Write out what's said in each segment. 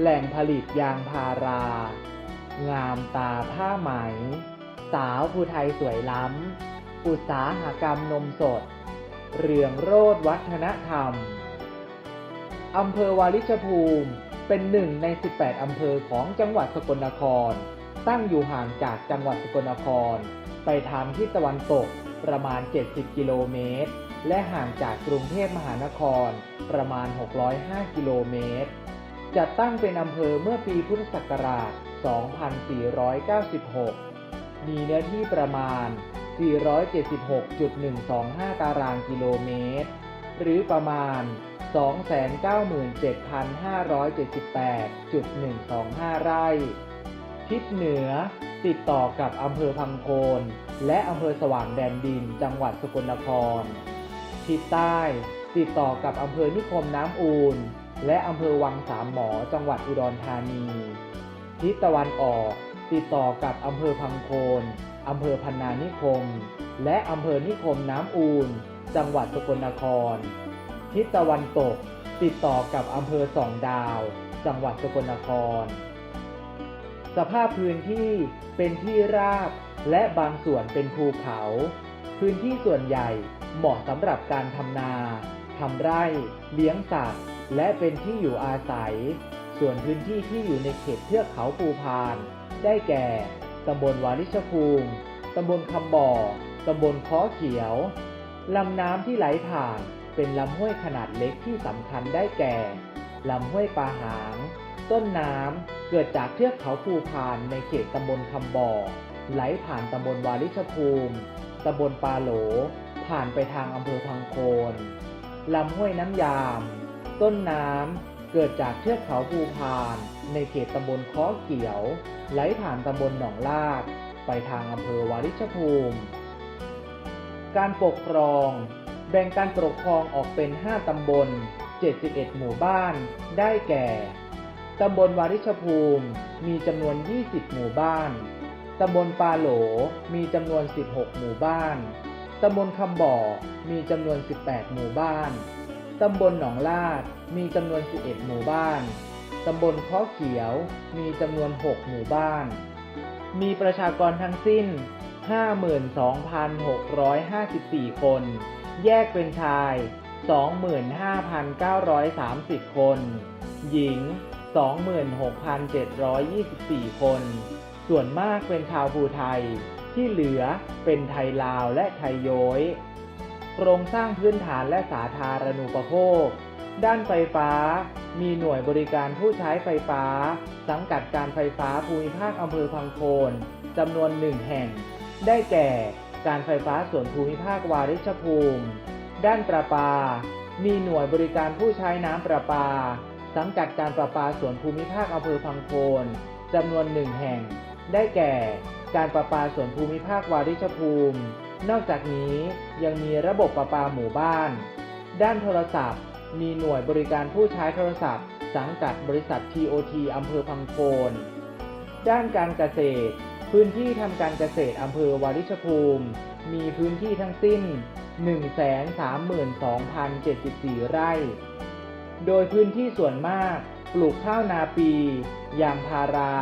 แหล่งผลิตยางพารา งามตาผ้าไหม สาวภูไทยสวยล้ำ อุตสาหกรรมนมสด เรืองโรดวัฒนธรรม อำเภอวาริชภูมิเป็นหนึ่งใน 18 อำเภอของจังหวัดสกลนคร ตั้งอยู่ห่างจากจังหวัดสกลนคร ไปทางทิศตะวันตกประมาณ 70 กิโลเมตร และห่างจากกรุงเทพมหานครประมาณ 605 กิโลเมตร จัดตั้งเป็นอำเภอเมื่อปีพุทธศักราช 2496 มีเนื้อที่ประมาณ 476.125 ตารางกิโลเมตร หรือประมาณ 297,578.125 ไร่ ทิศเหนือติดต่อกับอำเภอพังโคน และอำเภอสว่างแดนดิน จังหวัดสกลนคร ทิศใต้ติดต่อกับอำเภอนิคมน้ำอูน และอำเภอวังสามหมอจังหวัดอุดรธานี ทิศตะวันออก ติดต่อกับอำเภอพังโคนอำเภอพันนานิคม และอำเภอนิคมน้ำอูนจังหวัดสกลนคร ทิศตะวันตก ติดต่อกับอำเภอสองดาว จังหวัดสกลนคร สภาพพื้นที่เป็นที่ราบและบางส่วนเป็นภูเขา พื้นที่ส่วนใหญ่เหมาะสำหรับการทำนาทำไร่ เลี้ยงสัตว์ และเป็นที่อยู่อาศัย ส่วนพื้นที่ที่อยู่ในเขตเทือกเขาภูพาน ได้แก่ ตำบลวาริชภูมิตำบลคำบ่อ ตำบลค้อเขียว ลำน้ำที่ไหลผ่าน เป็นลำห้วยขนาดเล็กที่สำคัญได้แก่ ลำห้วยปาหาง ต้นน้ำเกิดจากเทือกเขาภูพานในเขตตำบลคำบ่อ ไหลผ่านตำบลวาริชภูมิตำบลปาโหล ผ่านไปทางอำเภอพังโคน ลำห้วยน้ำยาม ต้นน้ำเกิดจากเทือกเขาภูพาน ในเขตตำบลค้อเกี่ยว ไหลผ่านตำบลหนองลาด ไปทางอำเภอวาริชภูมิ การปกครอง แบ่งการปกครองออกเป็น 5 ตำบล 71 หมู่บ้าน ได้แก่ ตำบลวาริชภูมิ มีจำนวน 20 หมู่บ้าน ตำบลปาโหล มีจำนวน 16 หมู่บ้าน ตำบลคำบ่อ มีจำนวน 18 หมู่บ้าน ตำบลหนองลาดมีจำนวน 11 หมู่บ้าน ตำบลค้อเขียวมีจำนวน 6 หมู่บ้าน มีประชากรทั้งสิ้น 52,654 คน แยกเป็นชาย 25,930 คน หญิง 26,724 คน ส่วนมากเป็นชาวภูไทย ที่เหลือเป็นไทยลาวและไทยโย้ย โครงสร้างพื้นฐานและสาธารณูปโภค ด้านไฟฟ้า มีหน่วยบริการผู้ใช้ไฟฟ้า สังกัดการไฟฟ้าภูมิภาคอำเภอพังโคนจำนวนหนึ่งแห่ง ได้แก่ การไฟฟ้าส่วนภูมิภาควาริชภูมิ ด้านประปา มีหน่วยบริการผู้ใช้น้ำประปา สังกัดการประปาส่วนภูมิภาคอำเภอพังโคนจำนวนหนึ่งแห่ง ได้แก่ การประปาส่วนภูมิภาควาริชภูมิ นอกจากนี้ยังมีระบบประปาหมู่บ้าน ด้านโทรศัพท์ มีหน่วยบริการผู้ใช้โทรศัพท์ สังกัดบริษัท TOT อำเภอพังโคน ด้านการเกษตร พื้นที่ทำการเกษตรอำเภอวาริชภูมิ มีพื้นที่ทั้งสิ้น 132,074 ไร่ โดยพื้นที่ส่วนมาก ปลูกข้าวนาปี ยางพารา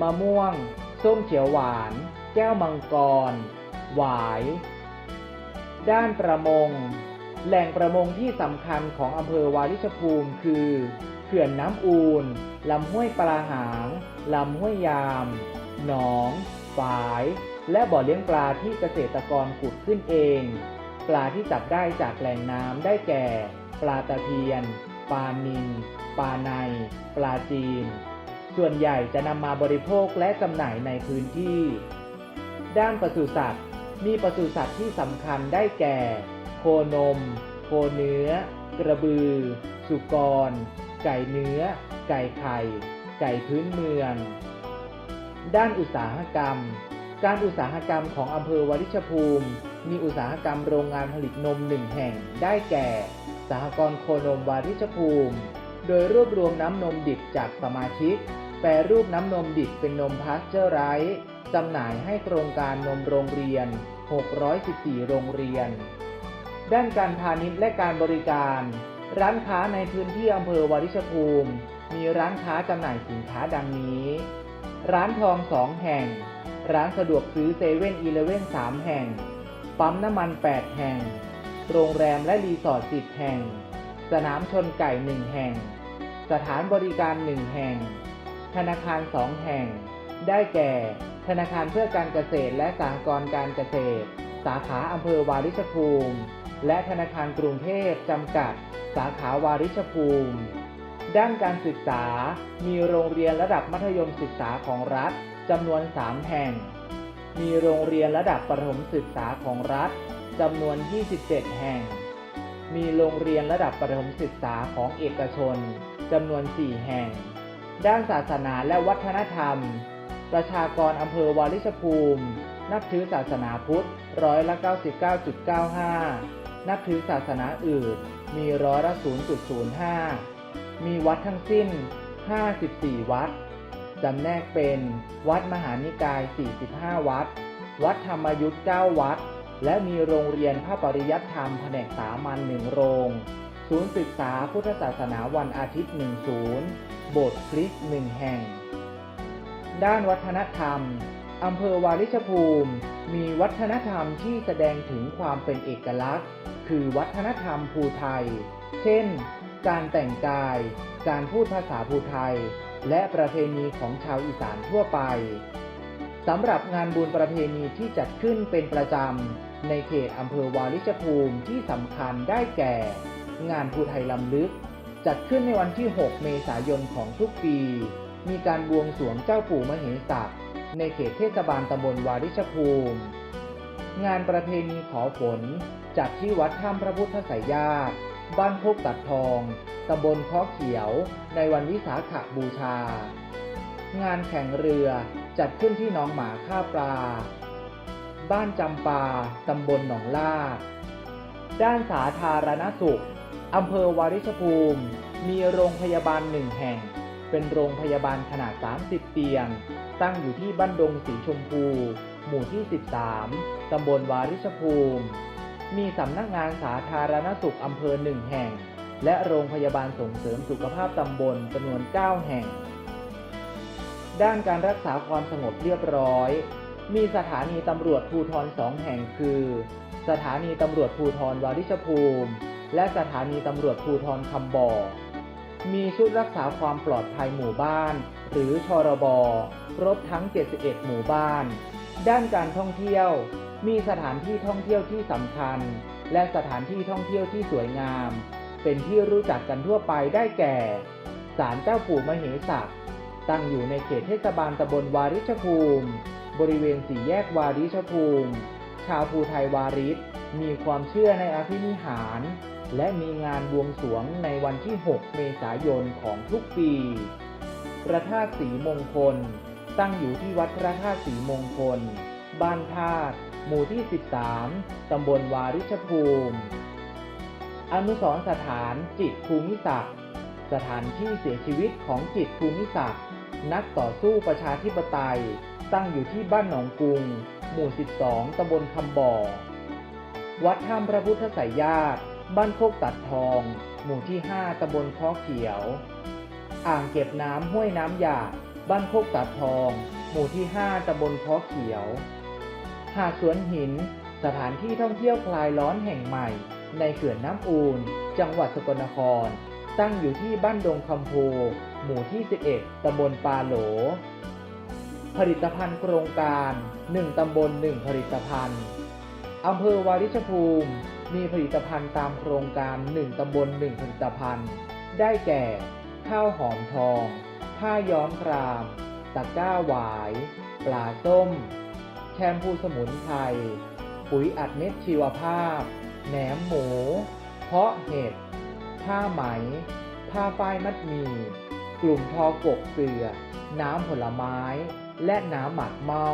มะม่วง ส้มเขียวหวาน แก้วมังกร หวาย ด้านประมง แหล่งประมงที่สำคัญของอำเภอวาริชภูมิคือเขื่อนน้ำอูนลำห้วยปลาหางลำห้วยยาม หนอง ฝาย และบ่อเลี้ยงปลาที่เกษตรกรขุดขึ้นเอง ปลาที่จับได้จากแหล่งน้ำได้แก่ ปลาตะเพียน ปลานิลปลาใน ปลาจีน ส่วนใหญ่จะนำมาบริโภคและจำหน่ายในพื้นที่ ด้านปศุสัตว์ มีปศุสัตว์ที่สำคัญได้แก่ โคนม โคเนื้อ กระบือ สุกร ไก่เนื้อ ไก่ไข่ ไก่พื้นเมือง ด้านอุตสาหกรรม การอุตสาหกรรมของอำเภอวริชภูมิ มีอุตสาหกรรมโรงงานผลิตนมหนึ่งแห่ง ได้แก่ สหกรณ์โคนมวาริชภูมิ โดยรวบรวมน้ำนมดิบจากสมาชิก แปรรูปน้ำนมดิบเป็นนมพาสเจอร์ไรส์ จำหน่ายให้โครงการนมโรงเรียน 614 โรงเรียน ด้านการพาณิชย์และการบริการ ร้านค้าในพื้นที่อำเภอวาริชภูมิ มีร้านค้าจำหน่ายสินค้าดังนี้ ร้านทองสองแห่ง ร้านสะดวกซื้อเซเว่นอีเลเว่นสามแห่ง ปั๊มน้ำมัน 8 แห่ง โรงแรมและรีสอร์ท 10 แห่ง สนามชนไก่ 1 แห่ง สถานบริการ 1 แห่ง ธนาคาร 2 แห่ง ได้แก่ ธนาคารเพื่อการเกษตรและสหกรณ์การเกษตร สาขาอำเภอวาริชภูมิ และธนาคารกรุงเทพจำกัด สาขาวาริชภูมิ ด้านการศึกษา มีโรงเรียนระดับมัธยมศึกษาของรัฐจำนวน 3 แห่ง มีโรงเรียนระดับประถมศึกษาของรัฐจำนวน 27 แห่ง มีโรงเรียนระดับประถมศึกษาของเอกชนจำนวน 4 แห่ง ด้านศาสนาและวัฒนธรรม ประชากรอำเภอวาริชภูมิ นับถือศาสนาพุทธร้อยละ 99.95 นับถือศาสนาอื่น มีร้อยละ 0.05 มีวัดทั้งสิ้น 54 วัด จำแนกเป็นวัดมหานิกาย 45 วัด วัดธรรมยุทธ9วัด และมีโรงเรียนพระปริยัติธรรมแผนกสามัญหนึ่งโรง ศูนย์ศึกษาพุทธศาสนาวันอาทิตย์หนึ่งศูนย์ โบสถ์คริสต์หนึ่งแห่ง ด้านวัฒนธรรมอำเภอวาริชภูมิ มีวัฒนธรรมที่แสดงถึงความเป็นเอกลักษณ์ คือวัฒนธรรมภูไทย เช่น การแต่งกาย การพูดภาษาภูไทย และประเพณีของชาวอีสานทั่วไปสำหรับงานบุญประเพณีที่จัดขึ้นเป็นประจำในเขตอำเภอวาริชภูมิที่สำคัญได้แก่ งานภูไทยลำลึก จัดขึ้นในวันที่ 6 เมษายนของทุกปี มีการบวงสรวงเจ้าปู่มเหสักในเขตเทศบาลตำบลวาริชภูมิ งานประเพณีขอฝนจัดที่วัดถ้ำพระพุทธไสยญาติบ้านโคกตัดทองตำบลค้อเขียว ในวันวิสาขบูชา งานแข่งเรือจัดขึ้นที่หนองหมาข้าปลา บ้านจำปาตำบลหนองลาดด้านสาธารณสุข อำเภอวาริชภูมิ มีโรงพยาบาลหนึ่งแห่ง เป็นโรงพยาบาลขนาด 30 เตียง ตั้งอยู่ที่บ้านดงสีชมพู หมู่ที่ 13 ตำบลวาริชภูมิ มีสำนักงานสาธารณสุขอำเภอหนึ่งแห่ง และโรงพยาบาลส่งเสริมสุขภาพตำบลจำนวน 9 แห่ง ด้านการรักษาความสงบเรียบร้อย มีสถานีตำรวจภูธรสองแห่งคือ สถานีตำรวจภูธรวาริชภูมิ และสถานีตำรวจภูธรคำบ่อ มีชุดรักษาความปลอดภัยหมู่บ้าน หรือชรบครบทั้ง 71 หมู่บ้าน ด้านการท่องเที่ยว มีสถานที่ท่องเที่ยวที่สำคัญ และสถานที่ท่องเที่ยวที่สวยงาม เป็นที่รู้จักกันทั่วไปได้แก่ศาลเจ้าปู่มเหสักตั้งอยู่ในเขตเทศบาลตำบลวาริชภูมิ บริเวณสี่แยกวาริชภูมิ ชาวภูไทยวาริศมีความเชื่อในอภินิหาร และมีงานบวงสรวงในวันที่ 6 เมษายนของทุกปี พระธาตุสีมงคล ตั้งอยู่ที่วัดพระธาตุสีมงคล บ้านธาตุหมู่ที่ 13 ตำบลวาริชภูมิ อนุสรสถานจิตภูมิศักดิ์สถานที่เสียชีวิตของจิตภูมิศักดิ์นักต่อสู้ประชาธิปไตย ตั้งอยู่ที่บ้านหนองกุง หมู่ 12 ตำบลคำบ่อ วัดถ้ำพระพุทธไสยญาติ บ้านโคกตัดทอง หมู่ที่ 5ตำบลค้อเขียว อ่างเก็บน้ำห้วยน้ำหยาดบ้านโคกตัดทอง หมู่ที่ 5ตำบลค้อเขียว หาดสวนหิน สถานที่ท่องเที่ยวคลายร้อนแห่งใหม่ ในเขื่อนน้ำอูน จังหวัดสกลนคร ตั้งอยู่ที่บ้านดงคำโพ หมู่ที่ 11ตำบลปาโหล ผลิตภัณฑ์โครงการ 1ตำบล1ผลิตภัณฑ์อำเภอวาริชภูมิ มีผลิตภัณฑ์ตามโครงการ 1 ตำบล 1 ผลิตภัณฑ์ ได้แก่ ข้าวหอมทอง ผ้าย้อมคราม ตะกร้าหวาย ปลาส้ม แชมพูสมุนไพร ปุ๋ยอัดเม็ดชีวภาพ แหนมหมู เพาะเห็ด ผ้าไหม ผ้าฝ้ายมัดมี กลุ่มทอกกเสือ น้ำผลไม้ และน้ำหมักเมา